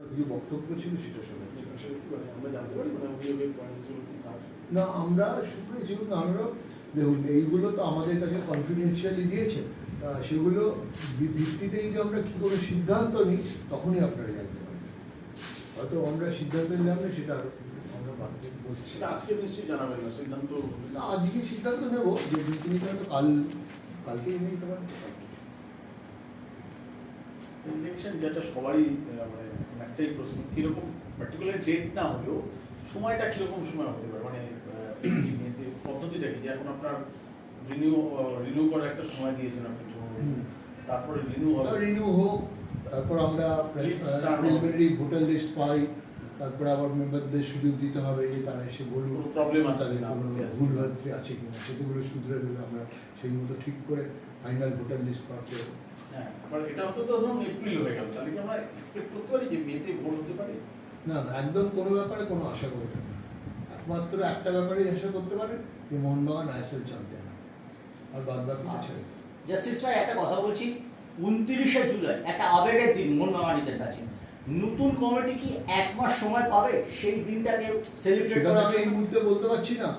যে বক্তব্য ছিল সেটা শোনাচ্ছি আসলে কি আমরা জানতে পারি অভিযোগের পয়েন্টগুলো কি না আমরা শুক্রে যেগুলো আমরা দেখুন এইগুলো তো আমাদের কাছে কনফিডেন্সিয়ালি দিয়েছে। সেগুলো ভিত্তিতে যদি আমরা কী করে সিদ্ধান্ত নিই তখনই আপনারা জানতে পারবেন। হয়তো আমরা সিদ্ধান্ত নিলাম না সেটা আমরা বাদ বলছি। সেটা আজকে নিশ্চয়ই জানাবেন না সিদ্ধান্ত আজকে সিদ্ধান্ত নেব যে দুই তিন কাল কালকেই নিতে পারেন ইলেকশন যেটা সবারই মানে একটাই প্রশ্ন কীরকম পার্টিকুলার ডেট না হলেও সময়টা কীরকম সময় হতে পারে? মানে পদ্ধতিটা কি? যে এখন আপনার রিনিউ রিনিউ করার একটা সময় দিয়েছেন আপনি। তারপরে রিনিউ হবে। রিনিউ হোক তারপর আমরা প্রিলিমিনারি ভোটার লিস্ট পাই তারপরে আবার মেম্বারদের সুযোগ দিতে হবে যে তারা এসে বলুন কোনো problem আছে তাদের কিনা, আপত্তি আছে কিনা সেগুলো শুধরে দেবে আমরা সেই মতো ঠিক করে ফাইনাল ভোটার লিস্ট পার করব হ্যাঁ এবার এটা হতে তো ধরুন এপ্রিল হয়ে গেল। তাহলে কি আমরা এক্সপেক্ট করতে পারি যে মেতে ভোট হতে পারে? না না একদম কোনো ব্যাপারে কোনো আশা করবেন না। একমাত্র একটা ব্যাপারেই আশা করতে পারেন যে মোহনবাগান আইএসএল চ্যাম্পিয়ন হবে। আর বাদ বাকিটা ছেড়ে জাস্টিস ভাই একটা কথা বলছি। উনত্রিশে জুলাই একটা আবেগের দিন মোহনবাগানীদের কাছে। নতুন কমিটি কি এক মাস সময় পাবে? সেই দিনটাকে সেলিব্রেট করার আমি এই মুহূর্তে বলতে পারছি না।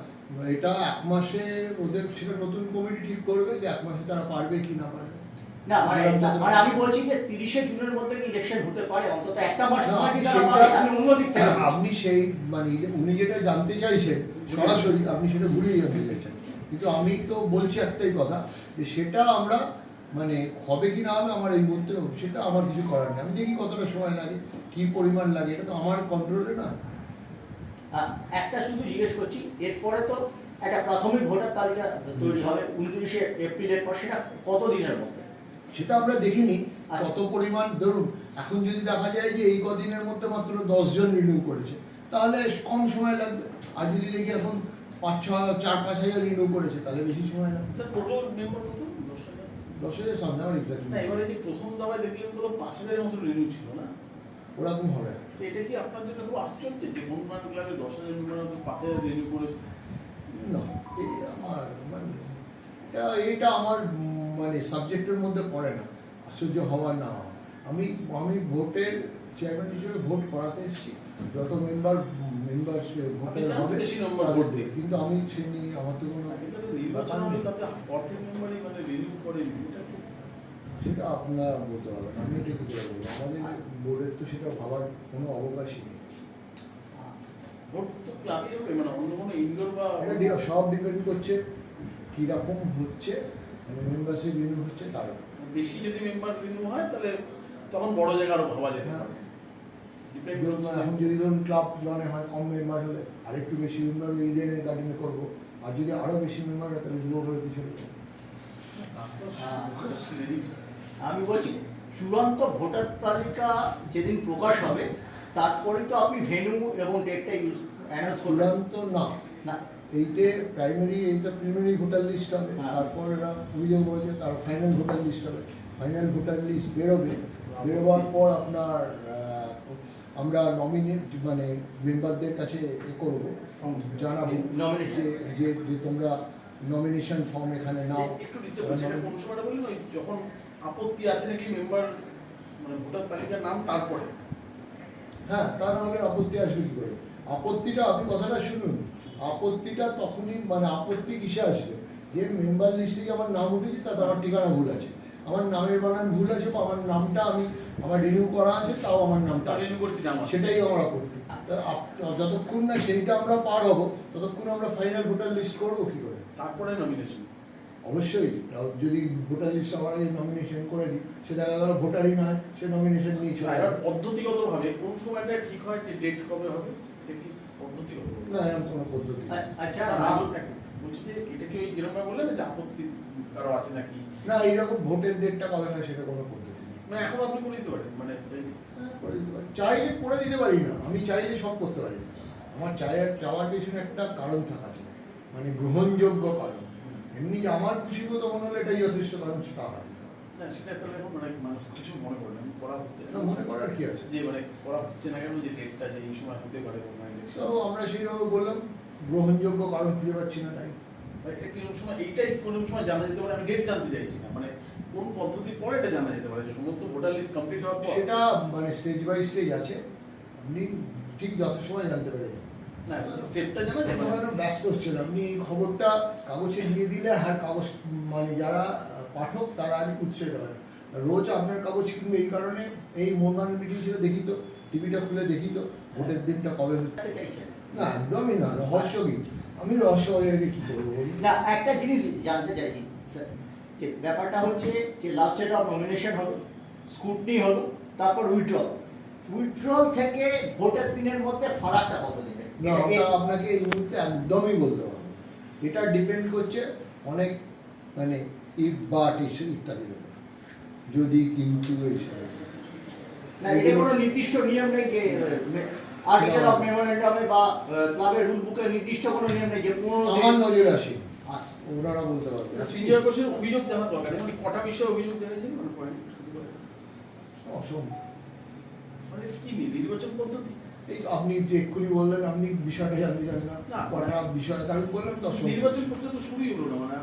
এটা এক মাসে ওদের সেটা নতুন কমিটি ঠিক করবে যে এক মাসে তারা পারবে কি না পারবে। না মানে মানে আমি বলছি যে তিরিশে জুনের মধ্যে কি ইলেকশন হতে পারে? অন্তত একটা মাস সময় কি সেটা- আমি অন্য দিক থেকে বলছি। আপনি সেই মানে উনি যেটা জানতে চাইছেন সরাসরি আপনি সেটা ঘুরিয়ে জানতে চাইছেন। কিন্তু আমি তো বলছি একটাই কথা যে সেটা আমরা মানে হবে কি না হবে আমার এই মুহূর্তে সেটা আমার কিছু করার নেই। আমি দেখি কতটা সময় লাগে কি পরিমাণ লাগে এটা তো আমার কন্ট্রোলে না। একটা শুধু জিজ্ঞেস করছি এরপরে তো একটা প্রাথমিক ভোটার তালিকা তৈরি হবে। উনত্রিশে এপ্রিলের পর সেটা কত দিনের মধ্যে? সেটা আমরা দেখিনি। আচ্ছা। কত পরিমাণ ধরুন এখন যদি দেখা যায় যে এই কদিনের মধ্যে মাত্র দশজন রিনিউ করেছে তাহলে কম সময় লাগবে। আর যদি দেখি এখন পাঁচ ছ চার পাঁচ হাজার রিনিউ করেছে তাহলে বেশি সময় লাগবে। স্যার টোটাল মেম্বার কত? দশ হাজার? দশ হাজার সামনে আমার এক্সাক্ট না এবারে যে প্রথম দেখলেন পাঁচ হাজারের মতো রিনিউ ছিল না? ওরকম হবে। এটা কি আপনার জন্য খুব আশ্চর্য যে মোহনবাগান ক্লাবে দশ হাজার মেম্বার পাঁচ হাজার রিনিউ করেছে? না এই আমার মানে এটা- এইটা আমার মানে সাবজেক্টের মধ্যে পড়ে না আশ্চর্য হওয়া না। আমি আমি ভোটের চেয়ারম্যান হিসেবে ভোট করাতে এসেছি। যত মেম্বার মেম্বার ভোটের হবে ভোট দিয়ে। কিন্তু আমি সে নিয়ে আমার তো কোনো এটা সেটা আপনার বলতে পারবেন আমি এটা কি বলব? আমাদের বোর্ডের তো সেটা ভাবার কোনো অবকাশই নেই। ভোট তো মানে এটা সব ডিপেন্ড করছে কীরকম হচ্ছে মানে মেম্বারশিপ রিনিউ হচ্ছে তার উপর। বেশি যদি মেম্বার রিনিউ হয় তাহলে তখন বড় জায়গা আরও ভাবা যেতে হ্যাঁ। এখন যদি ধরুন ক্লাব লনে হয় কম মেম্বার হলে আরেকটু বেশি মেম্বার ইডেনের গার্ডেনে করব। আর যদি আরও বেশি মেম্বার হয় তাহলে যুব ভারতী চলে। আমি বলছি চূড়ান্ত ভোটার তালিকা যেদিন প্রকাশ হবে তারপরে তো আপনি ভেনু এবং ডেটটা ইউজ অ্যানাউন্স করবেন। চূড়ান্ত না। না। এইটে প্রাইমারি এইটা প্রিলিমিনারি ভোটার লিস্ট হবে। হ্যাঁ। তারপর এরা অভিযোগ হয়েছে তার ফাইনাল ভোটার লিস্ট হবে। ফাইনাল ভোটার লিস্ট বেরোবে। বেরোবার পর আপনার আমরা নমিনেট মানে মেম্বারদের কাছে এ করব। জানাব যে যে যে তোমরা নমিনেশন ফর্ম এখানে নাও। যখন আপত্তি আছে নাকি মেম্বার মানে ভোটার তালিকার নাম তারপরে? হ্যাঁ তা নাহলে আপত্তি আসবে কি করে? আপত্তিটা আপনি কথাটা শুনুন। আপত্তিটা তখনই মানে আপত্তি কিসে আসবে? যে মেম্বার লিস্টে যে আমার নাম উঠেছে তাতে আমার ঠিকানা ভুল আছে। আমার নামের বানান ভুল আছে বা আমার নামটা আমি আমার রিনিউ করা আছে তাও আমার নামটা রিনিউ করছি না। সেটাই আমার আপত্তি। যতক্ষণ না সেইটা আমরা পার হব ততক্ষণ আমরা ফাইনাল ভোটার লিস্ট করব কি করে? তারপরে নমিনেশন অবশ্যই। যদি ভোটার লিস্ট আগে নমিনেশন করে দিই সে দেখা গেল ভোটারই নয় সে নমিনেশন নিয়ে চলে এবার যাবে। পদ্ধতিগত ভাবে কোন সময়টা ঠিক হয় যে ডেট কবে হবে? পদ্ধতিগত? না এরকম কোনো পদ্ধতি। আচ্ছা বলছি যে এটা কি ওই যেরকম বললেন যে আপত্তি কারও আছে নাকি? না এইরকম ভোটের ডেটটা কবে হয় সেটা কোনো পদ্ধতি নেই। মানে এখন আপনি করে দিতে পারেন মানে চাইলে। হ্যাঁ, করে দিতে পারি। চাইলে করে দিতে পারি না। আমি চাইলে সব করতে পারি না। আমার চায়ের চাওয়ার পেছনে একটা কারণ থাকা চাই। মানে গ্রহণযোগ্য কারণ। এমনি যে আমার খুশি মতো মনে হলে এটাই যথেষ্ট কারণ সেটা হয়। না। সেটা তাহলে এখন মানে মানুষ কিছু মনে করে না করা হচ্ছে। না মনে করার কি আছে? যে মানে করা হচ্ছে না কেন যে ডেটটা যে এই সময় হতে পারে তো আমরা সেইভাবে বললাম গ্রহণযোগ্য কারণ খুঁজে পাচ্ছি না তাই। এটা কোনো সময় এইটাই কোনো সময় জানা যেতে পারে আমি ডেট জানতে চাইছি না। মানে কোন পদ্ধতির পরে এটা জানা যেতে পারে যে সমস্ত ভোটার লিস্ট কমপ্লিট হওয়ার পর? সেটা মানে স্টেজ বাই স্টেজ আছে আপনি ঠিক যথাসময় জানতে পেরে যাবেন। ব্যস্ত হচ্ছেন আপনি এই খবরটা কাগজে দিয়ে দিলে আর কাগজ মানে যারা পাঠক তারা আর উৎসে যাবে না। রোজ আপনার কাগজ কিনবে এই কারণে এই মোহনবাগান মিটিং ছিল দেখি তো টিভিটা খুলে দেখি তো ভোটের দিনটা কবে হচ্ছে? না একদমই না আমি রহস্য কি করব না একটা জিনিস জানতে চাইছি স্যার যে ব্যাপারটা হচ্ছে যে লাস্ট ডেট অফ নমিনেশন হলো স্কুটনি হলো তারপর উইথড্রল উইথড্রল থেকে ভোটের দিনের মধ্যে ফারাকটা কত দিনের না ওটা আপনাকে এই মুহূর্তে একদমই বলতে পারব এটা ডিপেন্ড করছে অনেক মানে ইফ বাট ইত্যাদির উপর। যদি কিন্তু এইসব না এটা কোনো নির্দিষ্ট নিয়ম নেই যে আর্টিকেল অফ মেমোরেন্ডামে বা ক্লাবের রুল বুকে নির্দিষ্ট কোনো নিয়ম নেই যে আমার নজরে আসে। ওনারা বলতে পারবে। সঞ্জয় ঘোষের অভিযোগ জানা দরকার মানে কটা বিষয়ে অভিযোগ জেনেছেন মানে পয়েন্ট অসম্ভব মানে কি নিয়ে? নির্বাচন পদ্ধতি? এই আপনি যে এক্ষুনি বললেন আপনি বিষয়টা জানতে চান না। কটা বিষয় আমি বললাম দশ নির্বাচন প্রক্রিয়া তো শুরুই হলো না মানে